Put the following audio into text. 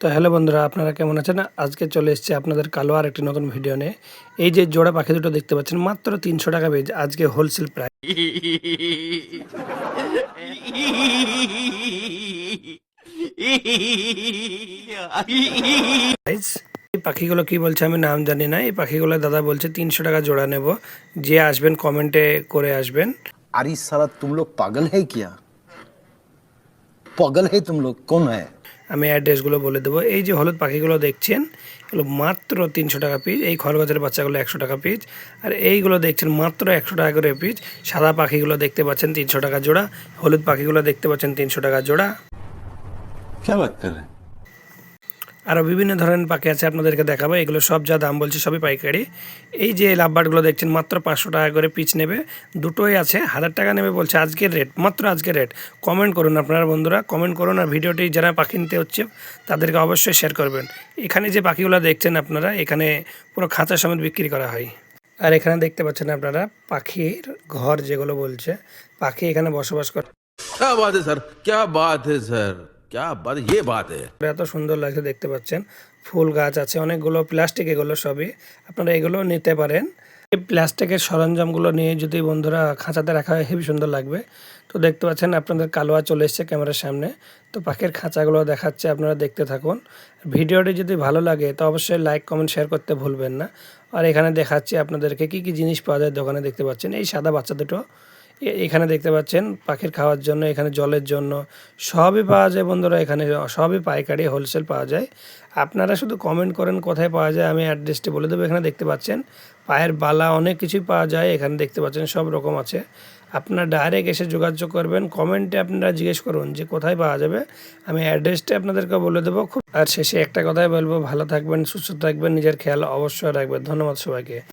তো হ্যালো বন্ধুরা, আপনারা কেমন আছেন? আজকে চলে এসছে আপনাদের কালো আর একটি নতুন ভিডিও নিয়ে। এই যে জোড়া পাখি দুটো দেখতে পাচ্ছেন, মাত্র তিনশো টাকা পেজ আজকে হোলসেল প্রাইস এই পাখিগুলো কি বলছে আমি নাম জানি না, এই পাখিগুলো দাদা বলছে তিনশো টাকা জোড়া নেব। যে আসবেন কমেন্টে করে আসবেন। আরে সারা তুমি পাগল হ্যাঁ কিয়া? পাগল হ্যাঁ তুমি কোন হ্যাঁ আমি অ্যাড্রেসগুলো বলে দেবো। এই যে হলুদ পাখিগুলো দেখছেন, এগুলো মাত্র তিনশো টাকা পিস এই খরগজের বাচ্চাগুলো একশো টাকা পিস আর এইগুলো দেখছেন মাত্র একশো টাকা করে পিস সাদা পাখিগুলো দেখতে পাচ্ছেন তিনশো টাকা জোড়া। হলুদ পাখিগুলো দেখতে পাচ্ছেন তিনশো টাকা জোড়া। আরও বিভিন্ন ধরনের পাখি আছে আপনাদেরকে দেখাবো। এগুলো সব যা দাম বলছি সবই পাইকারি। এই যে লাভবার্ডগুলো দেখছেন, মাত্র পাঁচশো টাকা করে পিচ নেবে। দুটোই আছে, হাজার টাকা নেবে বলছে আজকের রেট, মাত্র আজকের রেট। কমেন্ট করুন আপনারা বন্ধুরা, কমেন্ট করুন আর ভিডিওটি যারা পাখি নিতে হচ্ছে, তাদেরকে অবশ্যই শেয়ার করবেন। এখানে যে পাখিগুলো দেখছেন আপনারা, এখানে পুরো খাঁচা সমেত বিক্রি করা হয়। আর এখানে দেখতে পাচ্ছেন আপনারা, পাখির ঘর যেগুলো বলছে, পাখি এখানে বসবাস করে স্যার স্যার ক্যা বাদ ইয়ে বাত এত সুন্দর লাগছে দেখতে পাচ্ছেন। ফুল গাছ আছে, অনেকগুলো প্লাস্টিক এগুলো সবই। আপনারা এগুলো নিতে পারেন। এই প্লাস্টিকের সরঞ্জামগুলো নিয়ে যদি বন্ধুরা খাঁচাতে রাখা হয় হেভি সুন্দর লাগবে। তো দেখতে পাচ্ছেন, আপনাদের কালোয়া চলে এসছে ক্যামেরার সামনে। তো পাখির খাঁচাগুলো দেখাচ্ছে, আপনারা দেখতে থাকুন। ভিডিওটি যদি ভালো লাগে, তো অবশ্যই লাইক কমেন্ট শেয়ার করতে ভুলবেন না। আর এখানে দেখাচ্ছি আপনাদেরকে কি কি জিনিস পাওয়া যায় দোকানে দেখতে পাচ্ছেন। এই সাদা বাচ্চা দুটো। এখানে দেখতে পাচ্ছেন পাখির খাওয়ার জন্য, এখানে জলের জন্য। সবই পাওয়া যায় বন্ধুরা, এখানে সবই পাইকারি হোলসেল পাওয়া যায়। আপনারা শুধু কমেন্ট করেন কোথায় পাওয়া যায়, আমি অ্যাড্রেসটি বলে দেবো। এখানে দেখতে পাচ্ছেন পায়ের বালা, অনেক কিছুই পাওয়া যায়। এখানে দেখতে পাচ্ছেন সব রকম আছে। আপনারা ডাইরেক্ট এসে যোগাযোগ করবেন কমেন্টে আপনারা জিজ্ঞেস করুন যে কোথায় পাওয়া যাবে। আমি অ্যাড্রেসটা আপনাদেরকে বলে দেবো। খুব আর শেষে একটা কথাই বলব, ভালো থাকবেন, সুস্থ থাকবেন, নিজের খেয়াল অবশ্যই রাখবেন। ধন্যবাদ সবাইকে।